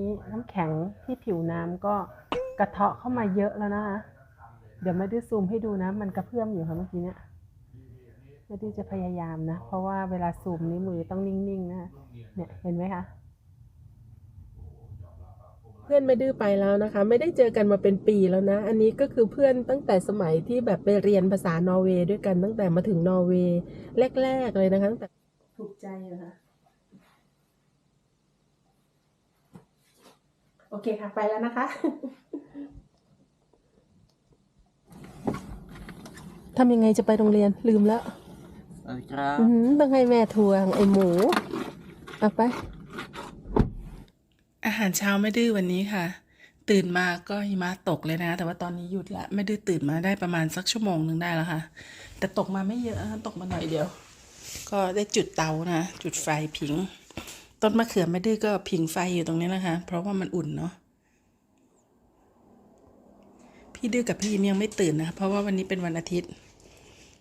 นี้น้ำแข็งที่ผิวน้ำก็กระเทาะเข้ามาเยอะแล้วนะคะเดี๋ยวไม่ได้ซูมให้ดูนะ มันกระเพื่อมอยู่ค่ะเมื่อกี้เนี่ยไม่ได้จะพยายามนะ เพราะว่าเวลาซูมนี้มือต้องนิ่งๆนะเนี่ยเห็นไหมคะเพื่อนไม่ดื้อไปแล้วนะคะ ไม่ได้เจอกันมาเป็นปีแล้วนะ อันนี้ก็คือเพื่อนตั้งแต่สมัยที่แบบไปเรียนภาษานอร์เวย์ด้วยกันตั้งแต่มาถึงนอร์เวย์แรก ๆ เลยนะคะตั้งแต่ถูกใจเหรอคะ โอเคค่ะ ไปแล้วนะคะ ทำยังไงจะไปโรงเรียนลืมแล้วสวัสดีครับอื้อหือต้องให้แม่ทวงไอหมูเอาไป อาหารเช้าไม่ดื้อวันนี้ค่ะ ตื่นมาก็หิมะตกเลยนะ แต่ว่าตอนนี้หยุดละไม่ดื้อตื่นมาได้ประมาณสักชั่วโมงหนึ่งได้แล้วค่ะ แต่ตกมาไม่เยอะนะตกมาหน่อยเดียว ก็ได้จุดเตานะ จุดไฟผิง ต้นมะเขือไม่ดื้อก็ผิงไฟอยู่ตรงนี้นะคะ เพราะว่ามันอุ่นเนาะพี่ดื้อกับพี่ยังไม่ตื่นนะ เพราะว่าวันนี้เป็นวันอาทิตย์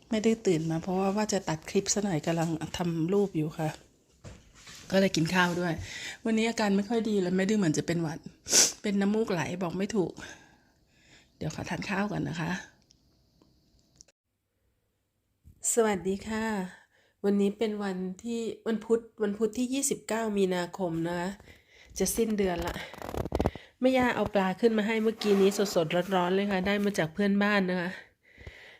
ไม่ได้ตื่นมา เพราะว่าว่าจะตัดคลิปซะหน่อยกำลังทำรูปอยู่ค่ะ ก็เลยกินข้าวด้วย วันนี้อาการไม่ค่อยดีเลยไม่ดื้อเหมือนจะเป็นหวัด เป็นน้ำมูกไหลบอกไม่ถูก เดี๋ยวขอทานข้าวก่อนนะคะ สวัสดีค่ะ วันนี้เป็นวันที่วันพุธวันพุธที่ 29 มีนาคมนะคะจะสิ้นเดือนละแม่ย่าเอาปลาขึ้นมาให้เมื่อกี้นี้สดๆร้อนๆเลยค่ะ ได้มาจากเพื่อนบ้านนะคะ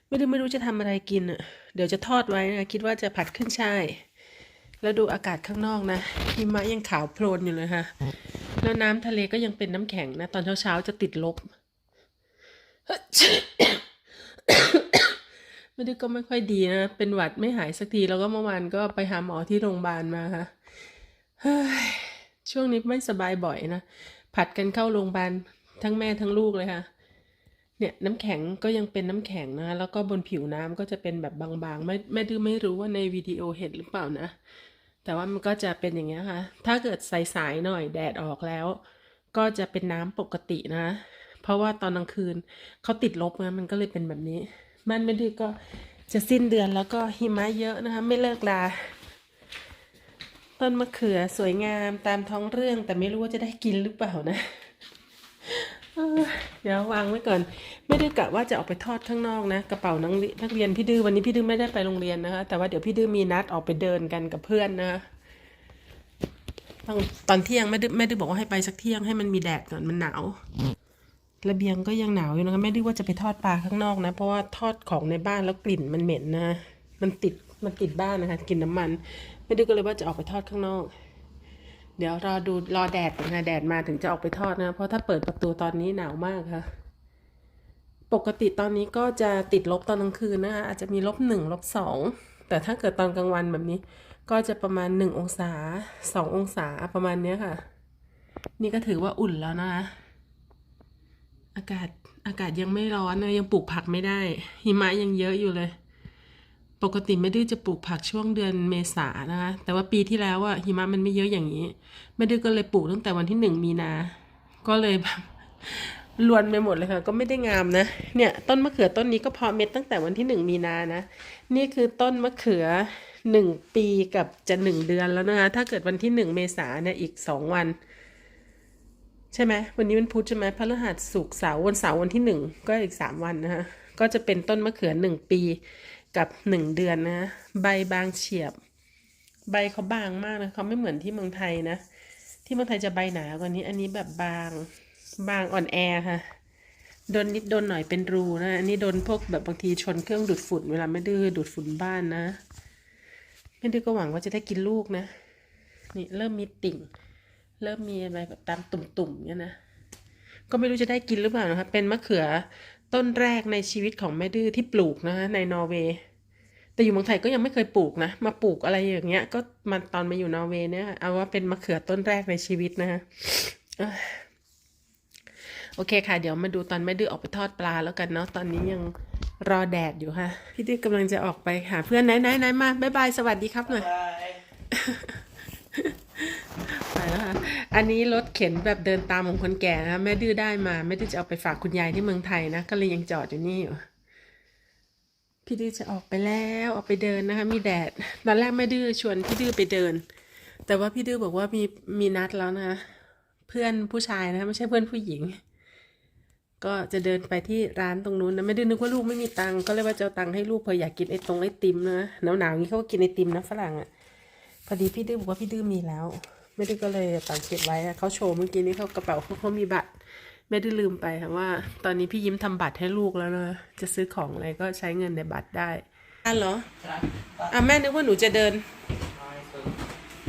ไม่รู้ไม่รู้จะทำอะไรกินอะเดี๋ยวจะทอดไว้นะคิดว่าจะผัดขึ้นช่ายแล้วดูอากาศข้างนอกนะหิมะยังขาวโพลนอยู่เลยค่ะ แล้วน้ำทะเลก็ยังเป็นน้ำแข็งนะ ตอนเช้าๆจะติดลบ ไม่ได้ก็ไม่ค่อยดีนะ เป็นหวัดไม่หายสักทีแล้วก็เมื่อวานก็ไปหาหมอที่โรงพยาบาลมาค่ะช่วงนี้ไม่สบายบ่อยนะผัดกันเข้าโรงพยาบาลทั้งแม่ทั้งลูกเลยค่ะ เนี่ยน้ำแข็งก็ยังเป็นน้ำแข็งนะ แล้วก็บนผิวน้ำก็จะเป็นแบบบางๆ ไม่ไม่ดื้อไม่รู้ว่าในวิดีโอเห็นหรือเปล่านะ แต่ว่ามันก็จะเป็นอย่างเงี้ยค่ะ ถ้าเกิดสายๆหน่อยแดดออกแล้ว ก็จะเป็นน้ำปกตินะ เพราะว่าตอนกลางคืนเขาติดลบนะมันก็เลยเป็นแบบนี้ มันไม่ดื้อก็จะสิ้นเดือนแล้วก็หิมะเยอะนะคะ ไม่เลิกลา ต้นมะเขือสวยงามตามท้องเรื่อง แต่ไม่รู้ว่าจะได้กินหรือเปล่านะเดี๋ยววางไว้ก่อน ไม่ได้กะว่าจะออกไปทอดข้างนอกนะ กระเป๋านักนักเรียนพี่ดื้อวันนี้พี่ดื้อไม่ได้ไปโรงเรียนนะคะ แต่ว่าเดี๋ยวพี่ดื้อมีนัดออกไปเดินกันกับเพื่อนนะคะตอนตอนเที่ยงแม่ดื้อแม่ดื้อบอกว่าให้ไปสักเที่ยงให้มันมีแดดก่อนมันหนาว ระเบียงก็ยังหนาวอยู่นะคะแม่ดื้อว่าจะไปทอดปลาข้างนอกนะ เพราะว่าทอดของในบ้านแล้วกลิ่นมันเหม็นนะ มันติดมันติดบ้านนะคะกลิ่นน้ำมันแม่ดื้อก็เลยว่าจะออกไปทอดข้างนอก เดี๋ยวรอดูรอแดดนะแดดมาถึงจะออกไปทอดนะ เพราะถ้าเปิดประตูตอนนี้หนาวมากค่ะ ปกติตอนนี้ก็จะติดลบตอนกลางคืนนะคะอาจจะมีลบหนึ่งลบสองแต่ถ้าเกิดตอนกลางวันแบบนี้ ก็จะประมาณหนึ่งองศาสององศาประมาณเนี้ยค่ะ นี่ก็ถือว่าอุ่นแล้วนะคะ อากาศอากาศยังไม่ร้อนนะยังปลูกผักไม่ได้ หิมะยังเยอะอยู่เลย ปกติไม่ดื้อจะปลูกผักช่วงเดือนเมษานะคะ แต่ว่าปีที่แล้วอะหิมะมันไม่เยอะอย่างนี้ ไม่ดื้อก็เลยปลูกตั้งแต่วันที่หนึ่งมีนา ก็เลยแบบลวนไปหมดเลยค่ะ ก็ไม่ได้งามนะ เนี่ยต้นมะเขือต้นนี้ก็เพาะเม็ดตั้งแต่วันที่หนึ่งมีนานะ นี่คือต้นมะเขือหนึ่งปีกับจะหนึ่งเดือนแล้วนะคะ ถ้าเกิดวันที่หนึ่งเมษาเนี่ยอีกสองวัน ใช่ไหมวันนี้มันพุธใช่ไหมพฤหัสศุกร์เสาร์วันเสาร์วันที่หนึ่งก็อีกสามวันนะคะก็จะเป็นต้นมะเขือหนึ่งปีกับหนึ่งเดือนนะใบบางเฉียบ ใบเขาบางมากนะเขาไม่เหมือนที่เมืองไทยนะ ที่เมืองไทยจะใบหนากว่านี้ อันนี้แบบบางบางอ่อนแอค่ะโดนนิดโดนหน่อยเป็นรูนะอันนี้โดนพวกแบบบางทีชนเครื่องดูดฝุ่นเวลาไม่ดื้อดูดฝุ่นบ้านนะไม่ดื้อก็หวังว่าจะได้กินลูกนะ นี่เริ่มมีติ่ง เริ่มมีอะไรแบบตามตุ่มๆเนี่ยนะก็ไม่รู้จะได้กินหรือเปล่านะคะเป็นมะเขือต้นแรกในชีวิตของแม่ดื้อที่ปลูกนะคะในนอร์เวย์แต่อยู่เมืองไทยก็ยังไม่เคยปลูกนะมาปลูกอะไรอย่างเงี้ย ก็มาตอนมาอยู่นอร์เวย์เนี่ยเอาว่าเป็นมะเขือต้นแรกในชีวิตนะคะโอเคค่ะ เดี๋ยวมาดูตอนแม่ดื้อออกไปทอดปลาแล้วกันเนาะตอนนี้ยังรอแดดอยู่ค่ะ พี่ดื้อกำลังจะออกไปหาเพื่อนไหนไหนไหนมาบ๊ายบายสวัสดีครับหน่อย ไปแล้วค่ะอันนี้รถเข็นแบบเดินตามของคนแก่นะแม่ดื้อได้มาแม่ดื้อจะเอาไปฝากคุณยายที่เมืองไทยนะ ก็เลยยังจอดอยู่นี่อยู่พี่ดื้อจะออกไปแล้วออกไปเดินนะคะ มีแดดตอนแรกแม่ดื้อชวนพี่ดื้อไปเดิน แต่ว่าพี่ดื้อบอกว่ามีมีนัดแล้วนะเพื่อนผู้ชายนะไม่ใช่เพื่อนผู้หญิง ก็จะเดินไปที่ร้านตรงนู้นนะไม่ได้นึกว่าลูกไม่มีตังก็เลยว่าจะเอาตังให้ลูกเผื่ออยากกินไอตรงไอติมนะหนาวๆนี้เขาก็กินไอติมนะฝรั่งอะ่ะพอดีพี่ดื้อบอกว่าพี่ดื้อมีแล้ว ไม่ดื้อก็เลยตังค์เก็บไว้อะเขาโชว์เมื่อกี้นี้เขากระเป๋าเขาเขามีบัตร ไม่ได้ลืมไปค่ะว่า ตอนนี้พี่ยิ้มทำบัตรให้ลูกแล้วนะ จะซื้อของอะไรก็ใช้เงินในบัตรได้อะเหรออะแม่นึกว่าหนูจะเดิน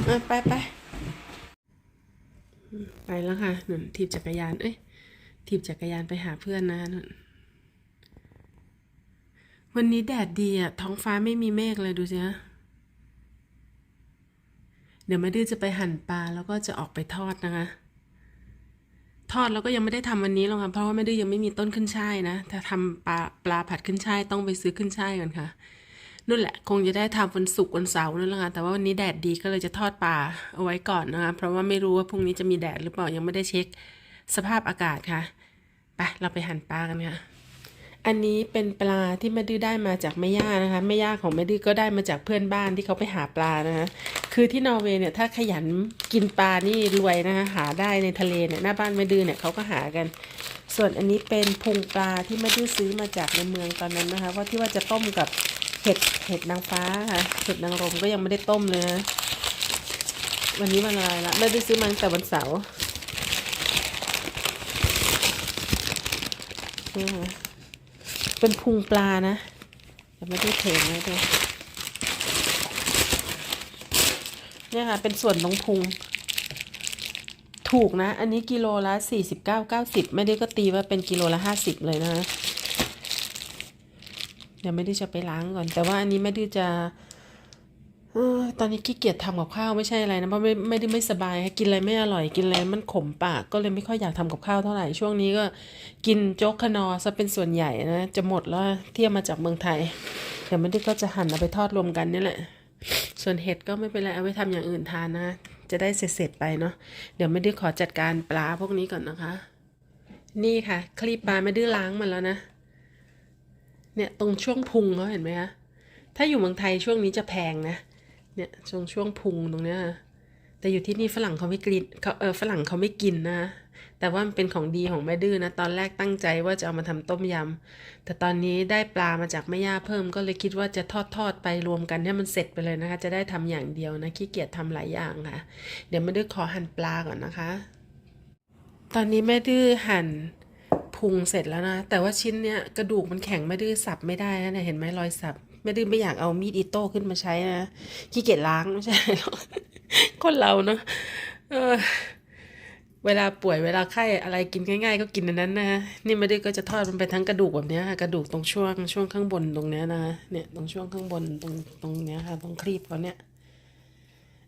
อะไปไปอืมไปแล้วค่ะหนุนถีบจักรยาน เอ้ยถีบจักรยานไปหาเพื่อนนะหนุนวันนี้แดดดีอะท้องฟ้าไม่มีเมฆเลยดูสิฮะเดี๋ยวแม่ดื้อจะไปหั่นปลาแล้วก็จะออกไปทอดนะคะ ทอดแล้วก็ยังไม่ได้ทำวันนี้หรอกค่ะ เพราะว่าไม่ได้อยังไม่มีต้นขึ้นช่ายนะ ถ้าทำปลาปลาผัดขึ้นช่ายต้องไปซื้อขึ้นช่ายก่อนค่ะนู่นแหละ คงจะได้ทำวันศุกร์วันเสาร์นั่นแหละค่ะ แต่ว่าวันนี้แดดดีก็เลยจะทอดปลาเอาไว้ก่อนนะคะ เพราะว่าไม่รู้ว่าพรุ่งนี้จะมีแดดหรือเปล่ายังไม่ได้เช็คสภาพอากาศค่ะ ไปเราไปหั่นปลากันค่ะอันนี้เป็นปลาที่แม่ดื้อได้มาจากแม่ย่านะคะแม่ย่าของแม่ดื้อก็ได้มาจากเพื่อนบ้านที่เขาไปหาปลานะคะ คือที่นอร์เวย์เนี่ยถ้าขยันกินปลานี่รวยนะคะหาได้ในทะเลเนี่ยหน้าบ้านแม่ดื้อเนี่ยเขาก็หากัน ส่วนอันนี้เป็นพุงปลาที่แม่ดื้อซื้อมาจากในเมืองตอนนั้นนะคะ ว่าที่ว่าจะต้มกับเห็ดเห็ดนางฟ้าค่ะเห็ดนางรมก็ยังไม่ได้ต้มเลยนะวันนี้วันอะไรละแม่ดื้อซื้อมาตั้งแต่วันเสาร์เป็นพุงปลานะแต่ไม่ได้เทนะดู เนี่ยค่ะ เป็นส่วนตรงพุง ถูกนะ อันนี้กิโลละสี่สิบเก้าเก้าสิบไม่ได้ก็ตีว่าเป็นกิโลละห้าสิบเลยนะเดี๋ยวไม่ได้จะไปล้างก่อน แต่ว่าอันนี้ไม่ได้จะอตอนนี้ขี้เกียจทำกับข้าวไม่ใช่อะไรนะเพราะไม่ไม่ได้ไม่สบายกินอะไรไม่อร่อยกินอะไรมันขมปากก็เลยไม่ค่อยอยากทำกับข้าวเท่าไหร่ช่วงนี้ก็กินโจ๊กคนอซะเป็นส่วนใหญ่นะจะหมดแล้วเที่ยวมาจากเมืองไทยเดี๋ยวไม่ได้ก็จะหั่นเอาไปทอดรวมกันนี่แหละ ส่วนเห็ดก็ไม่เป็นไรเอาไว้ทำอย่างอื่นทานนะ จะได้เสร็จๆไปเนาะเดี๋ยวไม่ได้ขอจัดการปลาพวกนี้ก่อนนะคะ นี่ค่ะ คลีปปลาไม่ได้ล้างมันแล้วนะ เนี่ยตรงช่วงพุงเขาเห็นไหมคะถ้าอยู่เมืองไทยช่วงนี้จะแพงนะ เนี่ยช่วงช่วงพุงตรงเนี้ยแต่อยู่ที่นี่ฝรั่งเขาไม่กินเขาเออฝรั่งเขาไม่กินนะ แต่ว่ามันเป็นของดีของแม่ดื้อนะ ตอนแรกตั้งใจว่าจะเอามาทำต้มยำ แต่ตอนนี้ได้ปลามาจากแม่ย่าเพิ่ม ก็เลยคิดว่าจะทอดทอดๆไปรวมกันให้มันเสร็จไปเลยนะคะ จะได้ทำอย่างเดียวนะ ขี้เกียจทำหลายอย่างค่ะ เดี๋ยวแม่ดื้อขอหั่นปลาก่อนนะคะ ตอนนี้แม่ดื้อหั่นพุงเสร็จแล้วนะ แต่ว่าชิ้นเนี้ยกระดูกมันแข็งแม่ดื้อสับไม่ได้นะเห็นไหมรอยสับแม่ดื้อไม่อยากเอามีดอิโต้ขึ้นมาใช้นะขี้เกียจล้างไม่ใช่หรอกคนเราเนาะเออ เวลาป่วยเวลาไข้อะไรกินง่าย ๆ ก็กินอันนั้นนะนี่ไม่ได้ก็จะทอดมันไปทั้งกระดูกแบบนี้ค่ะกระดูกตรงช่วงช่วงข้างบนตรงเนี้ยนะเนี่ยตรงช่วงข้างบนตรงตรงเนี้ยค่ะตรงครีบเขาเนี่ย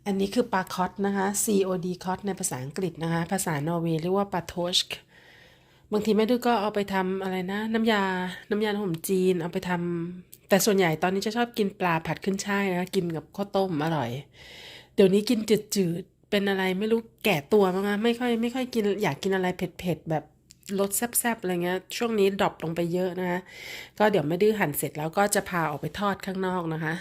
อันนี้คือปลาคอตนะคะ C O D คอตในภาษาอังกฤษนะคะ ภาษานอร์เวย์เรียกว่าปลาโทชกบางทีแม่ดื้อก็เอาไปทำอะไรนะ น้ำยา น้ำยาขนมจีนเอาไปทำแต่ส่วนใหญ่ตอนนี้จะชอบกินปลาผัดขึ้นช่ายนะกินกับข้าวต้มอร่อย เดี๋ยวนี้กินจืด เป็นอะไรไม่รู้แก่ตัวมั้งคะไม่ค่อยไม่ค่อยกินอยากกินอะไรเผ็ดๆแบบรสแซ่บๆอะไรเงี้ยช่วงนี้ดรอปลงไปเยอะนะคะก็เดี๋ยวไม่ดื้อหั่นเสร็จแล้วก็จะพาออกไปทอดข้างนอกนะคะ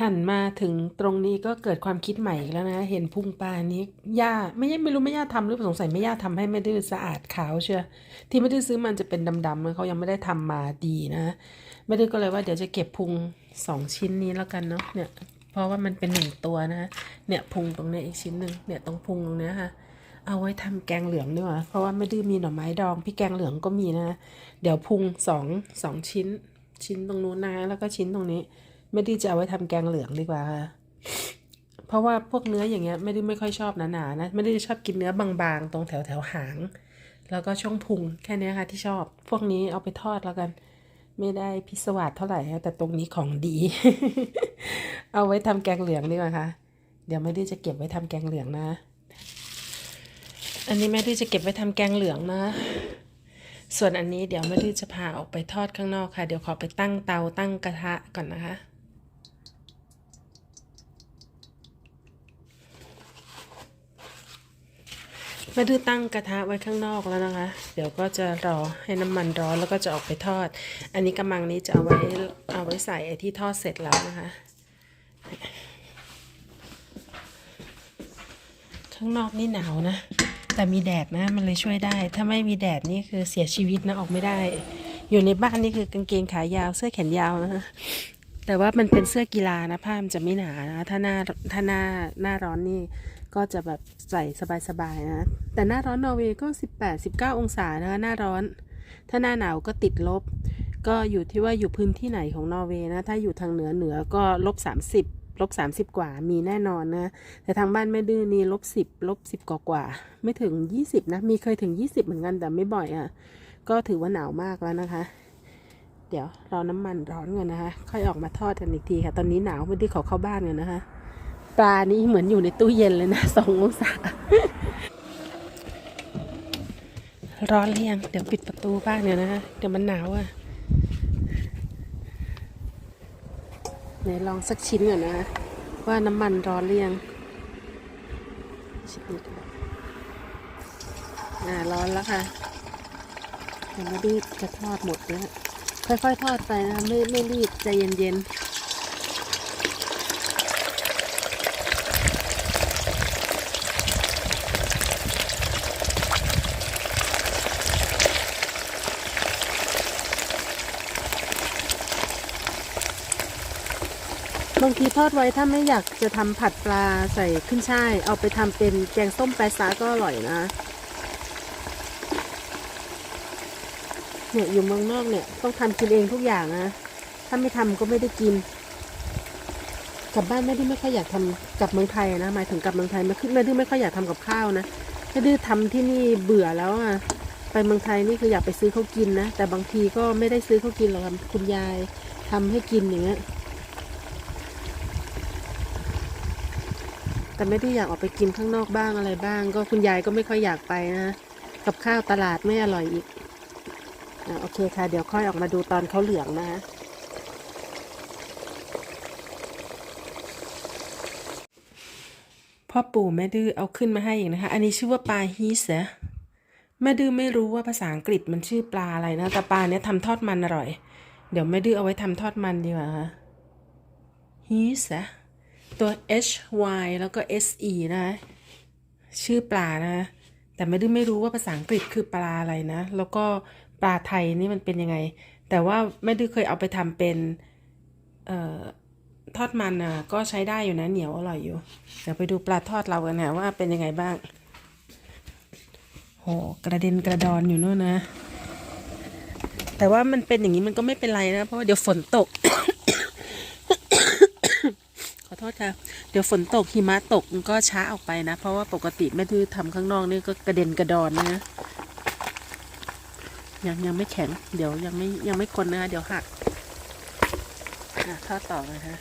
หั่นมาถึงตรงนี้ก็เกิดความคิดใหม่แล้วนะ เห็นพุงปลานี้ย่าไม่ใช่ไม่รู้ไม่ย่าทำหรือสงสัยไม่ย่าทำให้แม่ดื้อสะอาดขาวเชียวที่แม่ดื้อซื้อมันจะเป็นดำๆเขายังไม่ได้ทำมาดีนะแม่ดื้อก็เลยว่าเดี๋ยวจะเก็บพุงสองชิ้นนี้แล้วกันเนาะเนี่ย ราะว่ามันเป็นหนึ่งตัวนะเนี่ยพุงตรงนี้อีกชิ้นหนึ่งเนี่ยตรงพุงตรงนี้ค่ะเอาไว้ทำแกงเหลืองดีกว่าเพราะว่าไม่ดื้อมีหน่อไม้ดองพี่แกงเหลืองก็มีนะ เดี๋ยวพุงสองสองชิ้น ชิ้นตรงนู้นนะแล้วก็ชิ้นตรงนี้ ไม่ได้จะเอาไว้ทำแกงเหลืองดีกว่าค่ะเพราะว่าพวกเนื้ออย่างเงี้ยไม่ได้ไม่ค่อยชอบหนาๆนะไม่ได้ชอบกินเนื้อบางๆ ตรงแถวแถวหาง แล้วก็ช่วงพุงแค่นี้ค่ะที่ชอบ พวกนี้เอาไปทอดแล้วกัน ไม่ได้พิศวาสเท่าไหร่แต่ตรงนี้ของดี เอาไว้ทำแกงเหลืองดีกว่าคะเดี๋ยวไม่ได้จะเก็บไว้ทำแกงเหลืองนะ อันนี้แม่ดื้อจะเก็บไว้ทำแกงเหลืองนะ ส่วนอันนี้เดี๋ยวแม่ดื้อจะพาออกไปทอดข้างนอกค่ะ เดี๋ยวขอไปตั้งเตาตั้งกระทะก่อนนะคะ ม่ดื้อตั้งกระทะไว้ข้างนอกแล้วนะคะ เดี๋ยวก็จะรอให้น้ำมันร้อนแล้วก็จะออกไปทอด อันนี้กำมังนี้จะเอาไว้เอาไว้ใส่ไอ้ที่ทอดเสร็จแล้วนะคะ ข้างนอกนี่หนาวนะ แต่มีแดดนะมันเลยช่วยได้ ถ้าไม่มีแดดนี่คือเสียชีวิตนะออกไม่ได้ อยู่ในบ้านนี่คือกางเกงขายาวเสื้อแขนยาวนะแต่ว่ามันเป็นเสื้อกีฬานะผ้ามันจะไม่หนานะถ้าหน้าถ้าหน้าหน้าร้อนนี่ ก็จะแบบใส่สบายๆนะ แต่หน้าร้อนนอร์เวย์ก็ 18 19 องศานะคะหน้าร้อน ถ้าหน้าหนาวก็ติดลบ ก็อยู่ที่ว่าอยู่พื้นที่ไหนของนอร์เวย์นะ ถ้าอยู่ทางเหนือเหนือก็ลบสามสิบลบสามสิบกว่ามีแน่นอนนะ แต่ทางบ้านแม่ดื้อนี่ลบสิบลบสิบกว่ากว่า ไม่ถึงยี่สิบนะ มีเคยถึงยี่สิบเหมือนกันแต่ไม่บ่อยอะ่ะ ก็ถือว่าหนาวมากแล้วนะคะเดี๋ยวรอน้ำมันร้อนก่อนนะคะ ค่อยออกมาทอดกันอีกทีค่ะ ตอนนี้หนาวไม่ได้ขอเข้าบ้านกันนะคะ ปลานี่เหมือนอยู่ในตู้เย็นเลยนะสององศาร้อนหรือยังเดี๋ยวปิดประตูบ้านเนี่ยนะเดี๋ยวมันหนาวอะไหนลองสักชิ้นก่อนนะ ว่าน้ำมันร้อนหรือยังชิ้นนี้อ่าร้อนแล้วค่ะเดี๋ยวไม่รีบจะทอดหมดแล้วค่อยๆทอดไปนะคะไม่ไม่รีบใจเย็นๆางทีทอดไว้ถ้าไม่อยากจะทำผัดปลาใส่ขึ้นช่าย เอาไปทำเป็นแกงส้มแปซาก็อร่อยนะเนี่ยอยู่เมืองนอกเนี่ยต้องทำกินเองทุกอย่างนะ ถ้าไม่ทำก็ไม่ได้กิน กลับบ้านไม่ได้ไม่ค่อยอยากทำกลับเมืองไทยนะหมายถึงกลับเมืองไทยไม่ไม่ได้ไม่ค่อยอยากทำกับข้าวนะไม่ได้ทำที่นี่เบื่อแล้วอะไปเมืองไทยนี่คืออยากไปซื้อเขากินนะแต่บางทีก็ไม่ได้ซื้อเขากินหรอกค่ะคุณยายทำให้กินอย่างเงี้ย แต่ไม่ได้อยากออกไปกินข้างนอกบ้างอะไรบ้าง ก็คุณยายก็ไม่ค่อยอยากไปนะ กับข้าวตลาดไม่อร่อยอีกอะโอเคค่ะ เดี๋ยวค่อยออกมาดูตอนเขาเหลืองนะพ่อปู่แม่ดื้อเอาขึ้นมาให้อีกนะคะ อันนี้ชื่อว่าปลาฮีสนะแม่ดื้อไม่รู้ว่าภาษาอังกฤษมันชื่อปลาอะไรนะ แต่ปลาเนี้ยทำทอดมันอร่อย เดี๋ยวแม่ดื้อเอาไว้ทำทอดมันดีกว่าค่ะฮีสนะ ตัว H Y แล้วก็ S E นะชื่อปลานะ แต่ไม่ได้ไม่รู้ว่าภาษาอังกฤษคือปลาอะไรนะ แล้วก็ปลาไทยนี่มันเป็นยังไง แต่ว่าไม่ได้เคยเอาไปทำเป็นเอ่อทอดมันอะก็ใช้ได้อยู่นะ เหนียวอร่อยอยู่ เดี๋ยวไปดูปลาทอดเรากันนะว่าเป็นยังไงบ้าง โหกระเด็นกระดอนอยู่นู่นนะ แต่ว่ามันเป็นอย่างนี้มันก็ไม่เป็นไรนะ เพราะว่าเดี๋ยวฝนตก ขอโทษค่ะ เดี๋ยวฝนตกหิมะตกก็ช้าออกไปนะ เพราะว่าปกติแม่ดื้อทำข้างนอกนี่ก็กระเด็นกระดอนนะยังยังไม่แข็ง เดี๋ยวยังไม่ยังไม่คนนะคะเดี๋ยวหักอะทอดต่อนะคะ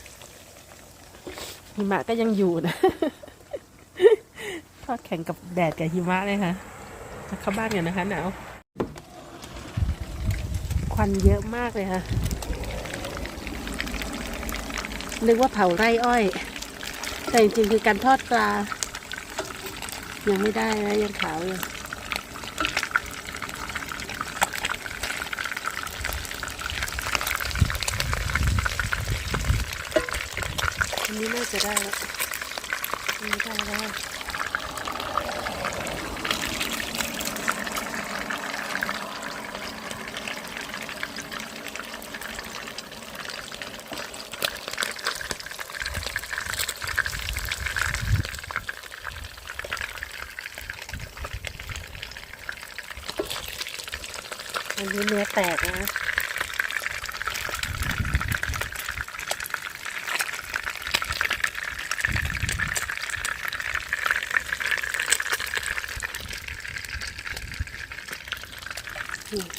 หิมะก็ยังอยู่นะ ทอดแข่งกับแดดกับหิมะเลยค่ะเข้าบ้านกันนะคะหนาวควันเยอะมากเลยค่ะ นึกว่าเผาไร่อ้อย แต่จริงๆคือการทอดปลา ยังไม่ได้นะยังขาวอยู่อันนี้น่าจะได้แล้วไม่ได้แล้ว นนี้เนื้อแตกนะ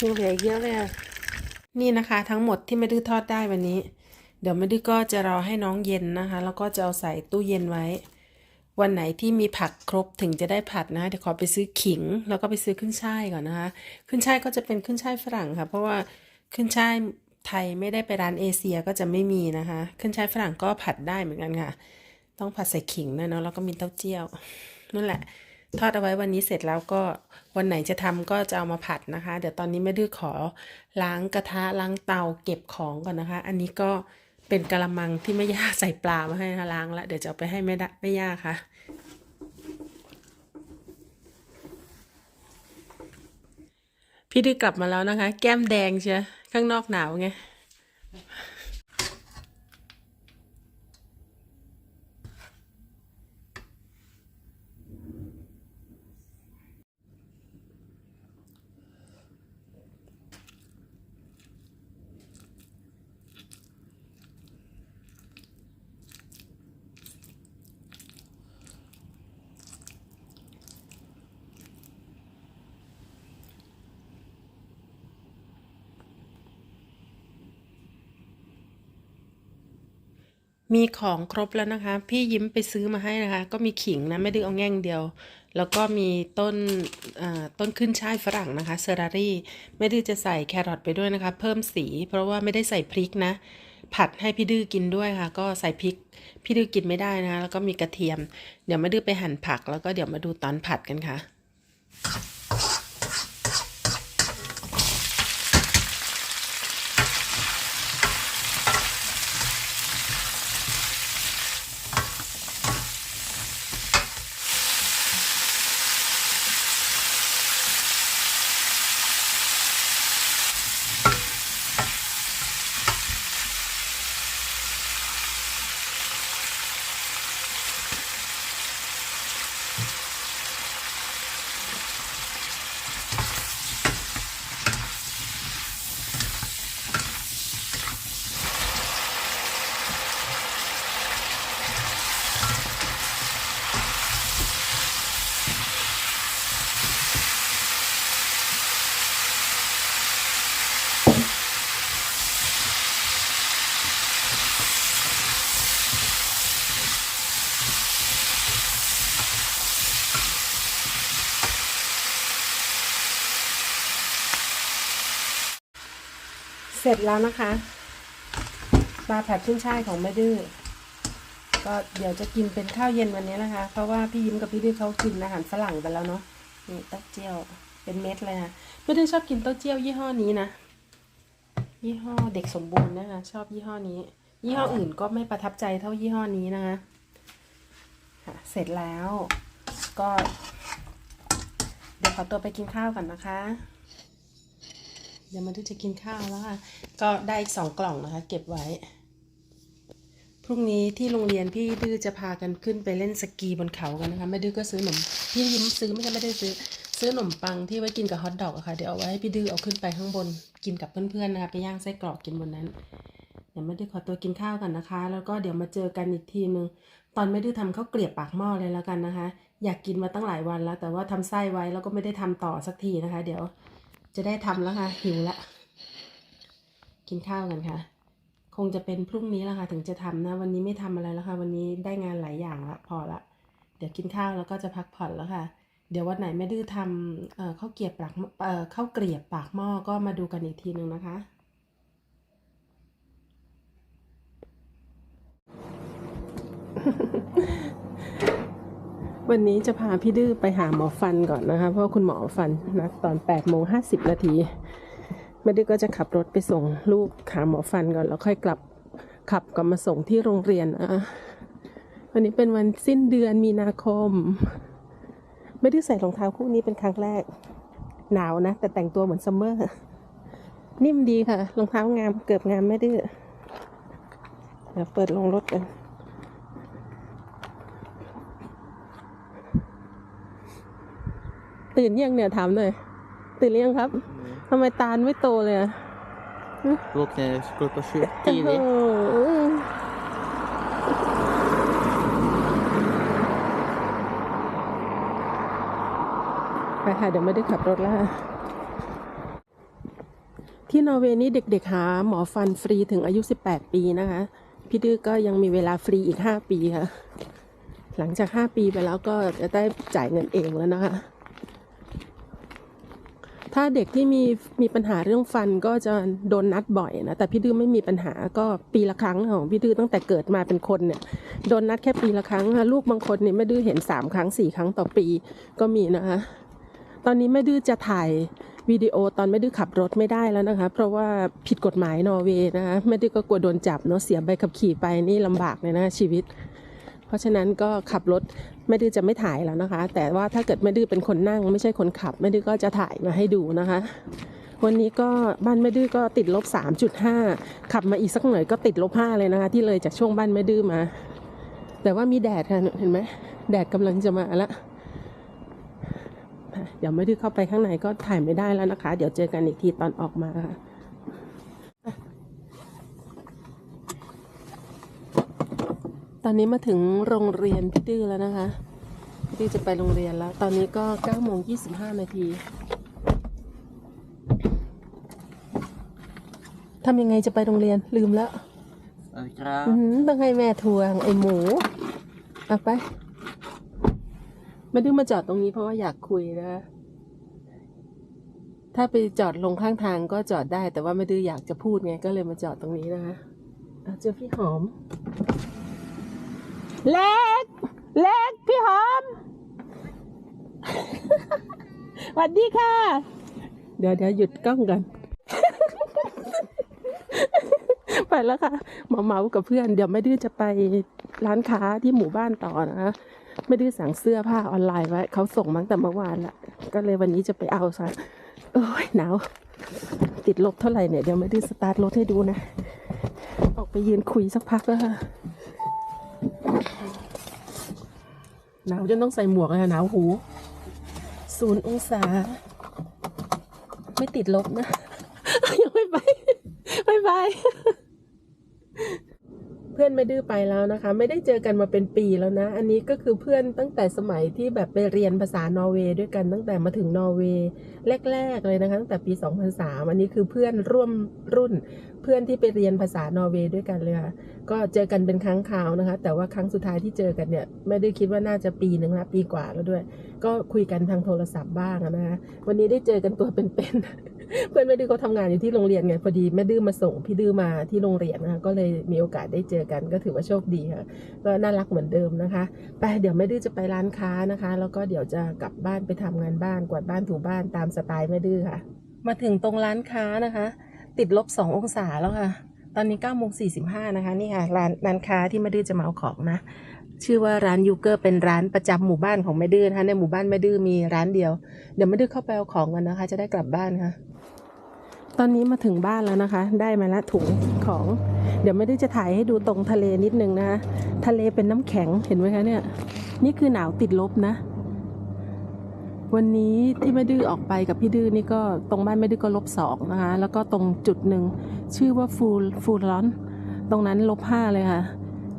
ยังเหลืออีกเยอะเลยอะนี่นะคะทั้งหมดที่ไม่ดื้อทอดได้วันนี้ เดี๋ยวไม่ดื้อก็จะรอให้น้องเย็นนะคะ แล้วก็จะเอาใส่ตู้เย็นไว้ วันไหนที่มีผักครบถึงจะได้ผัดนะเดี๋ยวขอไปซื้อขิง แล้วก็ไปซื้อขึ้นช่ายก่อนนะคะ ขึ้นช่ายก็จะเป็นขึ้นช่ายฝรั่งค่ะ เพราะว่าขึ้นช่ายไทยไม่ได้ไปร้านเอเชียก็จะไม่มีนะคะ ขึ้นช่ายฝรั่งก็ผัดได้เหมือนกันค่ะ ต้องผัดใส่ขิงนะเนาะแล้วก็มีเต้าเจี้ยวนั่นแหละ ทอดเอาไว้วันนี้เสร็จแล้วก็วันไหนจะทำก็จะเอามาผัดนะคะ เดี๋ยวตอนนี้แม่ดื้อขอล้างกระทะล้างเตาเก็บของก่อนนะคะ อันนี้ก็ เป็นกระมังที่แม่ย่าใส่ปลามาให้นะล้างละเดี๋ยวจะเอาไปให้แม่แม่ย่าค่ะ พี่ได้กลับมาแล้วนะคะ แก้มแดงเชียข้างนอกหนาวไง มีของครบแล้วนะคะ พี่ยิ้มไปซื้อมาให้นะคะ ก็มีขิงนะไม่ได้เอาแง่งเดียว แล้วก็มีต้นเอ่อต้นขึ้นช่ายฝรั่งนะคะเซอรารี่ไม่ได้จะใส่แครอทไปด้วยนะคะ เพิ่มสี เพราะว่าไม่ได้ใส่พริกนะ ผัดให้พี่ดื้อกินด้วยค่ะ ก็ใส่พริก พี่ดื้อกินไม่ได้นะะแล้วก็มีกระเทียม เดี๋ยวมาดื้อไปหั่นผักแล้วก็เดี๋ยวมาดูตอนผัดกันค่ะ ร็จแล้วนะคะปลาผัดขึ้นช่ายของแม่ดื้อก็เดี๋ยวจะกินเป็นข้าวเย็นวันนี้นะคะ เพราะว่าพี่ยิ้มกับพี่ดื้อเขากินอาหารฝรั่งไปแล้วเนาะนี่เต้าเจี้ยวเป็นเม็ดเลยนะพี่ดื้อชอบกินเต้าเจี้ยวยี่ห้อนี้นะยี่ห้อเด็กสมบูรณ์นะคะ ชอบยี่ห้อนี้ ยี่ห้ออื่นก็ไม่ประทับใจเท่ายี่ห้อนี้นะคะเสร็จแล้วก็ เดี๋ยวขอตัวไปกินข้าวก่อนนะคะ เดี๋ยวมาดูจะกินข้าวแล้วค่ะ ก็ได้อีกสองกล่องนะคะ เก็บไว้ พรุ่งนี้ที่โรงเรียนพี่ดื้อจะพากันขึ้นไปเล่นสกีบนเขากันนะคะแม่ดื้อก็ซื้อขนมพี่ยิ้มซื้อไม่ใช่ไม่ได้ซื้อ ซื้อขนมปังที่ไว้กินกับฮอทดอกอะค่ะเดี๋ยวเอาไว้ให้พี่ดื้อเอาขึ้นไปข้างบนกินกับเพื่อนๆนะคะไปย่างไส้กรอกกินบนนั้นเดี๋ยวแม่ดื้อขอตัวกินข้าวกันนะคะ แล้วก็เดี๋ยวมาเจอกันอีกทีนึงตอนแม่ดื้อทำข้าวเกลียบปากหม้อเลยแล้วกันนะคะ อยากกินมาตั้งหลายวันแล้ว แต่ว่าทำไส้ไว้แล้วก็ไม่ได้ทำต่อสักทีนะคะ เดี๋ยว จะได้ทำแล้วค่ะ หิวละ กินข้าวกันค่ะ คงจะเป็นพรุ่งนี้แล้วค่ะ ถึงจะทำนะ วันนี้ไม่ทำอะไรแล้วค่ะ วันนี้ได้งานหลายอย่างละพอละ เดี๋ยวกินข้าวแล้วก็จะพักผ่อนแล้วค่ะ เดี๋ยววันไหนแม่ดื้อทำเข้าวเกียบปากเข้าวเกรียบปากหม้อก็มาดูกันอีกทีหนึ่งนะคะ วันนี้จะพาพี่ดื้อไปหาหมอฟันก่อนนะคะ เพราะคุณหมอฟันนัดตอน8โมง50 นาทีแม่ดื้อก็จะขับรถไปส่งลูกหาหมอฟันก่อน แล้วค่อยกลับขับกลับมาส่งที่โรงเรียนนะวันนี้เป็นวันสิ้นเดือนมีนาคม ไม่ได้ใส่รองเท้าคู่นี้เป็นครั้งแรก หนาวนะ แต่แต่งตัวเหมือนซัมเมอร์ นิ่มดีค่ะรองเท้างามเกือบงามไม่ดื้อเดี๋ยวเปิดลงรถกัน ตื่นยังเนี่ยถามหน่อย ตื่นหรือยังครับ ทำไมตาไม่โตเลยอะ Vaknade klockan 20โอ้โห tidigt. ไปค่ะเดี๋ยวไม่ได้ขับรถแล้วค่ะที่นอร์เวย์นี่เด็กๆหาหมอฟันฟรีถึงอายุ 18 ปีนะคะ พี่ดื้อก็ยังมีเวลาฟรีอีก 5 ปีค่ะ หลังจาก 5 ปีไปแล้วก็จะได้จ่ายเงินเองแล้วนะคะ ถ้าเด็กที่มีมีปัญหาเรื่องฟันก็จะโดนนัดบ่อยนะ แต่พี่ดื้อไม่มีปัญหาก็ปีละครั้งของพี่ดื้อตั้งแต่เกิดมาเป็นคนเนี่ยโดนนัดแค่ปีละครั้งลูกบางคนเนี่ยแม่ดื้อเห็นสามครั้งสี่ครั้งต่อปีก็มีนะคะตอนนี้แม่ดื้อจะถ่ายวิดีโอตอนแม่ดื้อขับรถไม่ได้แล้วนะคะ เพราะว่าผิดกฎหมายนอร์เวย์นะคะแม่ดื้อก็กลัวโดนจับเนาะเสียใบขับขี่ไปนี่ลำบากเลยนะชีวิต เพราะฉะนั้นก็ขับรถแม่ดื้อจะไม่ถ่ายแล้วนะคะ แต่ว่าถ้าเกิดแม่ดื้อเป็นคนนั่ง ไม่ใช่คนขับแม่ดื้อก็จะถ่ายมาให้ดูนะคะ วันนี้ก็บ้านแม่ดื้อก็ติดลบ 3.5 ขับมาอีกสักหน่อยก็ติดลบ5เลยนะคะ ที่เลยจากช่วงบ้านแม่ดื้อมา แต่ว่ามีแดดค่ะเห็นไหมแดดกำลังจะมาแล้วเดี๋ยวไม่ได้อเข้าไปข้างในก็ถ่ายไม่ได้แล้วนะคะ เดี๋ยวเจอกันอีกทีตอนออกมาค่ะ ตอนนี้มาถึงโรงเรียนพี่ดื้อแล้วนะคะพี่ดื้อจะไปโรงเรียนแล้ว ตอนนี้ก็9โมง25นาทีทำยังไงจะไปโรงเรียนลืมแล้ว Alright. อื้อหือต้องให้แม่ทวงไอหมูเอาไปไม่ดื้อมาจอดตรงนี้เพราะว่าอยากคุยนะถ้าไปจอดลงข้างทางก็จอดได้ แต่ว่าไม่ดื้ออยากจะพูดไงก็เลยมาจอดตรงนี้นะคะอะเจอพี่หอม เล็ก เล็ก พี่หอมสวัสดีค่ะ เดี๋ยวเดี๋ยวหยุดกล้องก่อน ไปแล้วค่ะมาเมากับเพื่อน เดี๋ยวไม่ดื้อจะไปร้านค้าที่หมู่บ้านต่อนะคะไม่ดื้อสั่งเสื้อผ้าออนไลน์ไว้เขาส่งมั้งแต่เมื่อวานละก็เลยวันนี้จะไปเอาซะโอ้ยหนาวติดลบเท่าไหร่เนี่ยเดี๋ยวไม่ดื้อสตาร์ทรถให้ดูนะ ออกไปยืนคุยสักพักแล้วค่ะ หนาวจนต้องใส่หมวกเลยหนาวหูศูนย์องศา ไม่ติดลบนะ ยังไม่ไปบายบาย พื่อนไม่ดื้อไปแล้วนะคะ ไม่ได้เจอกันมาเป็นปีแล้วนะ อันนี้ก็คือเพื่อนตั้งแต่สมัยที่แบบไปเรียนภาษานอร์เวย์ด้วยกันตั้งแต่มาถึงนอร์เวย์แรก ๆ เลยนะคะตั้งแต่ปี 2003 อันนี้คือเพื่อนร่วมรุ่น เพื่อนที่ไปเรียนภาษานอร์เวย์ด้วยกันเลยค่ะก็เจอกันเป็นครั้งคราวนะคะ แต่ว่าครั้งสุดท้ายที่เจอกันเนี่ยไม่ได้คิดว่าน่าจะปีหนึ่งละปีกว่าแล้วด้วย ก็คุยกันทางโทรศัพท์บ้างนะคะวันนี้ได้เจอกันตัวเป็นๆ เพื่อนแม่ดื้อเขาทำงานอยู่ที่โรงเรียนไงพอดีแม่ดื้อมาส่งพี่ดื้อมาที่โรงเรียนนะคะก็เลยมีโอกาสได้เจอกันก็ถือว่าโชคดีค่ะก็น่ารักเหมือนเดิมนะคะไปเดี๋ยวแม่ดื้อจะไปร้านค้านะคะ แล้วก็เดี๋ยวจะกลับบ้านไปทำงานบ้านกวาดบ้านถูบ้านตามสไตล์แม่ดื้อค่ะ มาถึงตรงร้านค้านะคะ ติดลบสององศาแล้วค่ะ ตอนนี้9ก้าโมงสี่สิบห้านะคะนี่ค่ะร้านร้านค้าที่แม่ดื้อจะมาเอาของนะชื่อว่าร้านยูเกอร์เป็นร้านประจำหมู่บ้านของแม่ดื้อนะคะในหมู่บ้านแม่ดื้อมีร้านเดียว เดี๋ยวแม่ดื้อเข้าไปเอาของกันนะคะ จะได้กลับบ้านค่ะ ตอนนี้มาถึงบ้านแล้วนะคะ ได้มาละถุงของ เดี๋ยวไม่ได้จะถ่ายให้ดูตรงทะเลนิดนึงนะคะทะเลเป็นน้ำแข็งเห็นไหมคะเนี่ย นี่คือหนาวติดลบนะ วันนี้ที่แม่ดื้อออกไปกับพี่ดื้อนี่ก็ตรงบ้านแม่ดื้อก็ลบสองนะคะ แล้วก็ตรงจุดหนึ่งชื่อว่าฟูลฟูลร้อน ตรงนั้นลบห้าเลยค่ะ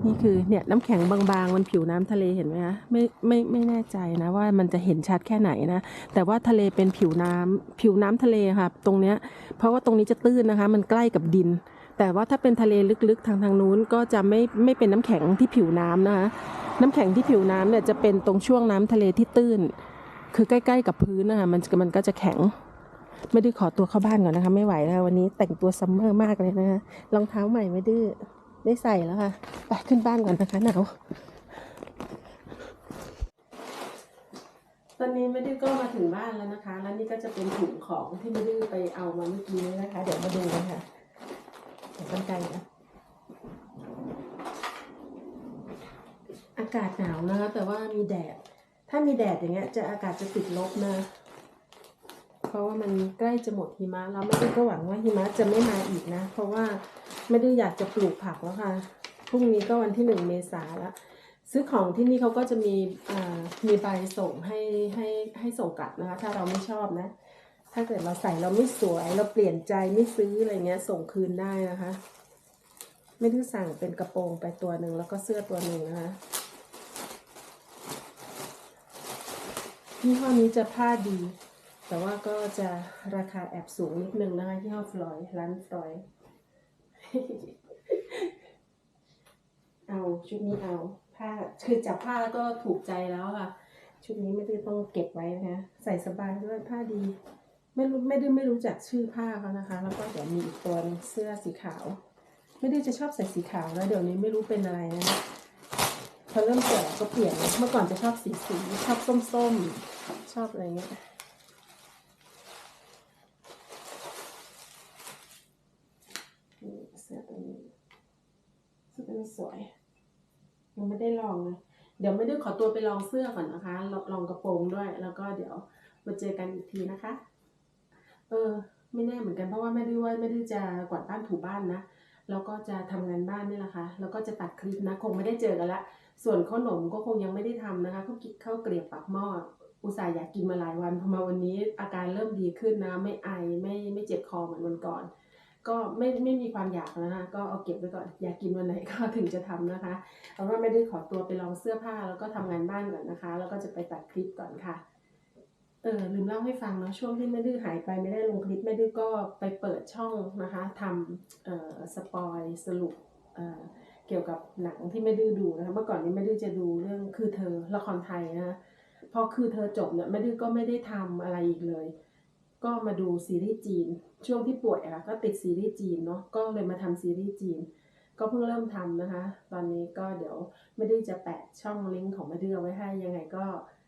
นี่คือเนี่ยน้ำแข็งบางๆ มันผิวน้ำทะเลเห็นไหมคะไม่ไม่ไม่แน่ใจนะว่ามันจะเห็นชัดแค่ไหนนะ แต่ว่าทะเลเป็นผิวน้ำผิวน้ำทะเลค่ะ ตรงเนี้ยเพราะว่าตรงนี้จะตื้นนะคะ มันใกล้กับดิน แต่ว่าถ้าเป็นทะเลลึกๆทางทางนู้นก็จะไม่ไม่เป็นน้ำแข็งที่ผิวน้ำนะคะ น้ำแข็งที่ผิวน้ำเนี่ยจะเป็นตรงช่วงน้ำทะเลที่ตื้น คือใกล้ๆกับพื้นนะคะมันมันก็จะแข็งไม่ดื้อขอตัวเข้าบ้านก่อนนะคะ ไม่ไหวแล้ววันนี้แต่งตัวซัมเมอร์มากเลยนะคะรองเท้าใหม่ไม่ดื้อ ได้ใส่แล้วค่ะ ไปขึ้นบ้านก่อนนะคะหนาวตอนนี้ไม่ดื้อก็มาถึงบ้านแล้วนะคะ แล้วนี่ก็จะเป็นถุงของที่ไม่ดื้อไปเอามาเมื่อกี้นี้นะคะ เดี๋ยวมาดูกันค่ะเดี๋ยวกันไกลนะอากาศหนาวนะคะแต่ว่ามีแดด ถ้ามีแดดอย่างเงี้ย จะอากาศจะติดลบนะ เพราะว่ามันใกล้จะหมดหิมะแล้วไม่ได้ก็หวังว่าหิมะจะไม่มาอีกนะ เพราะว่า ไม่ได้อยากจะปลูกผักแล้วค่ะพรุ่งนี้ก็วันที่หนึ่งเมษาแล้วซื้อของที่นี่เขาก็จะมีอ่ามีใบส่งให้ให้ให้ส่งกลับนะคะ ถ้าเราไม่ชอบนะ ถ้าเกิดเราใส่เราไม่สวยเราเปลี่ยนใจไม่ซื้ออะไรเงี้ยส่งคืนได้นะคะ ไม่ได้สั่งเป็นกระโปรงไปตัวหนึ่งแล้วก็เสื้อตัวหนึ่งนะคะยี่ห้อนี้จะผ้าดี แต่ว่าก็จะราคาแอบสูงนิดนึงนะคะยี่ห้อฟลอยร้านฟลอย เอาชุดนี้เอาผ้าคือจับผ้าแล้วก็ถูกใจแล้วค่ะ ชุดนี้ไม่ได้ต้องเก็บไว้นะคะใส่สบายด้วยผ้าดี ไม่รู้ไม่ได้ไม่รู้จักชื่อผ้าเขานะคะ แล้วก็เดี๋ยวมีอีกตัวเสื้อสีขาว ไม่ได้จะชอบใส่สีขาวแล้วเดี๋ยวนี้ไม่รู้เป็นอะไรนะพอเริ่มแก่ก็เปลี่ยนเมื่อก่อนจะชอบสีสีชอบส้มๆชอบอะไรเงี้ย นี่สวย ยังไม่ได้ลองเลยเดี๋ยวไม่ได้ขอตัวไปลองเสื้อก่อนนะคะลองลองกระโปรงด้วย แล้วก็เดี๋ยวมาเจอกันอีกทีนะคะ เออ ไม่แน่เหมือนกันเพราะว่าไม่ได้ว่าไม่ได้จะกวาดบ้านถูบ้านนะแล้วก็จะทำงานบ้านนี่แหละค่ะ แล้วก็จะตัดคลิปนะ คงไม่ได้เจอกันละ ส่วนขนมก็คงยังไม่ได้ทำนะคะข้ากิข้าวเกลียบปากหม้อ อุตส่าห์อยากกินมาหลายวัน พอมาวันนี้อาการเริ่มดีขึ้นนะ ไม่ไอ ไม่ไม่เจ็บคอเหมือนวันก่อน ก็ไม่ไม่มีความอยากแล้วนะก็เอาเก็บไว้ก่อนอยากกินวันไหนก็ถึงจะทำนะคะเอาว่าไม่ได้ขอตัวไปลองเสื้อผ้าแล้วก็ทำงานบ้านก่อนนะคะ แล้วก็จะไปตัดคลิปก่อนค่ะเออลืมเล่าให้ฟังเนาะช่วงที่แม่ดื้อหายไปไม่ได้ลงคลิปแม่ดื้อก็ไปเปิดช่องนะคะทำเอ่อสปอยสรุปเอ่อเกี่ยวกับหนังที่แม่ดื้อดูนะคะเมื่อก่อนนี้แม่ดื้อจะดูเรื่องคือเธอละครไทยนะพอคือเธอจบเนี่ยแม่ดื้อก็ไม่ได้ทำอะไรอีกเลย ก็มาดูซีรีส์จีน ช่วงที่ป่วยอะก็ติดซีรีส์จีนเนาะก็เลยมาทำซีรีส์จีน ก็เพิ่งเริ่มทำนะคะ ตอนนี้ก็เดี๋ยวไม่ได้จะแปะช่องลิงก์ของแม่ดื้อเอาไว้ให้ยังไงก็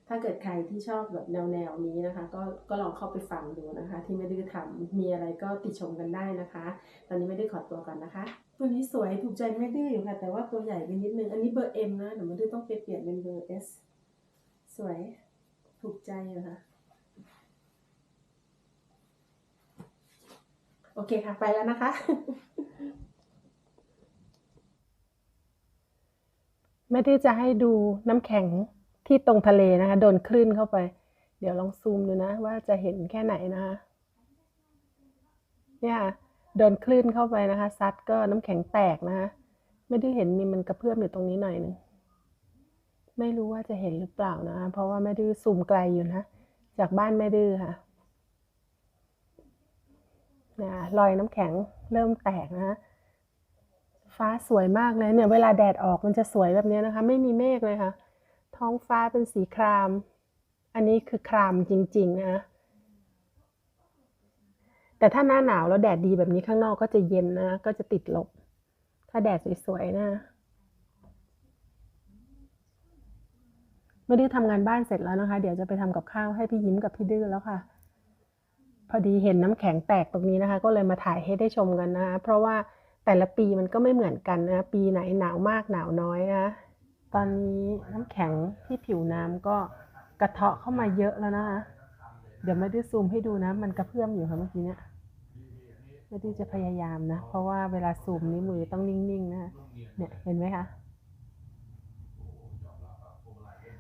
ถ้าเกิดใครที่ชอบแบบแนวแนวนี้นะคะ ก็ก็ลองเข้าไปฟังดูนะคะ ที่ไม่ดื้อทำมีอะไรก็ติชมกันได้นะคะ ตอนนี้ไม่ได้ขอตัวก่อนนะคะ ตัวนี้สวยถูกใจไม่ดื้ออยู่ค่ะ แต่ว่าตัวใหญ่ไปนิดนึง อันนี้เบอร์ M นะเดี๋ยวม่ดื้อต้องไปเปลี่ยนเป็นเบอร์ S สวยถูกใจอยู่ค่ะ โอเคค่ะ ไปแล้วนะคะแม่ได้จะให้ดูน้ำแข็งที่ตรงทะเลนะคะ โดนคลื่นเข้าไป เดี๋ยวลองซูมดูนะ ว่าจะเห็นแค่ไหนนะคะเนี่ยค่ะโดนคลื่นเข้าไปนะคะ ซัดก็น้ำแข็งแตกนะคะ ไม่ได้เห็นมีมันกระเพื่อมอยู่ตรงนี้หน่อยหนึงไม่รู้ว่าจะเห็นหรือเปล่านะคะเพราะว่าแม่ดื้อซูมไกลอยู่นะ จากบ้านแม่ดื้อค่ะ นี่ยรอยน้ำแข็งเริ่มแตกนะฟ้าสวยมากเลยเนี่ยเวลาแดดออกมันจะสวยแบบนี้นะคะ ไม่มีเมฆเลยค่ะ ท้องฟ้าเป็นสีคราม อันนี้คือครามจริงๆนะแต่ถ้าหน้าหนาวแล้วแดดดีแบบนี้ข้างนอกก็จะเย็นนะ ก็จะติดลบ ถ้าแดดสวยๆนะไม่ได้ทำงานบ้านเสร็จแล้วนะคะ เดี๋ยวจะไปทำกับข้าวให้พี่ยิ้มกับพี่ดื้อแล้วค่ะ พอดีเห็นน้ำแข็งแตกตรงนี้นะคะ ก็เลยมาถ่ายให้ได้ชมกันนะคะเพราะว่าแต่ละปีมันก็ไม่เหมือนกันนะปีไหนหนาวมากหนาวน้อยนะตอนนี้น้ำแข็งที่ผิวน้ำก็กระเทาะเข้ามาเยอะแล้วนะคะเดี๋ยวไม่ได้ซูมให้ดูนะ มันกระเพื่อมอยู่ค่ะเมื่อกี้เนี่ยไม่ได้จะพยายามนะ เพราะว่าเวลาซูมนี้มือต้องนิ่งๆนะคะเนี่ยเห็นไหมคะ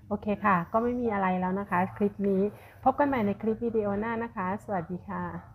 โอเคค่ะ ก็ไม่มีอะไรแล้วนะคะ คลิปนี้ พบกันใหม่ในคลิปวิดีโอหน้านะคะ สวัสดีค่ะ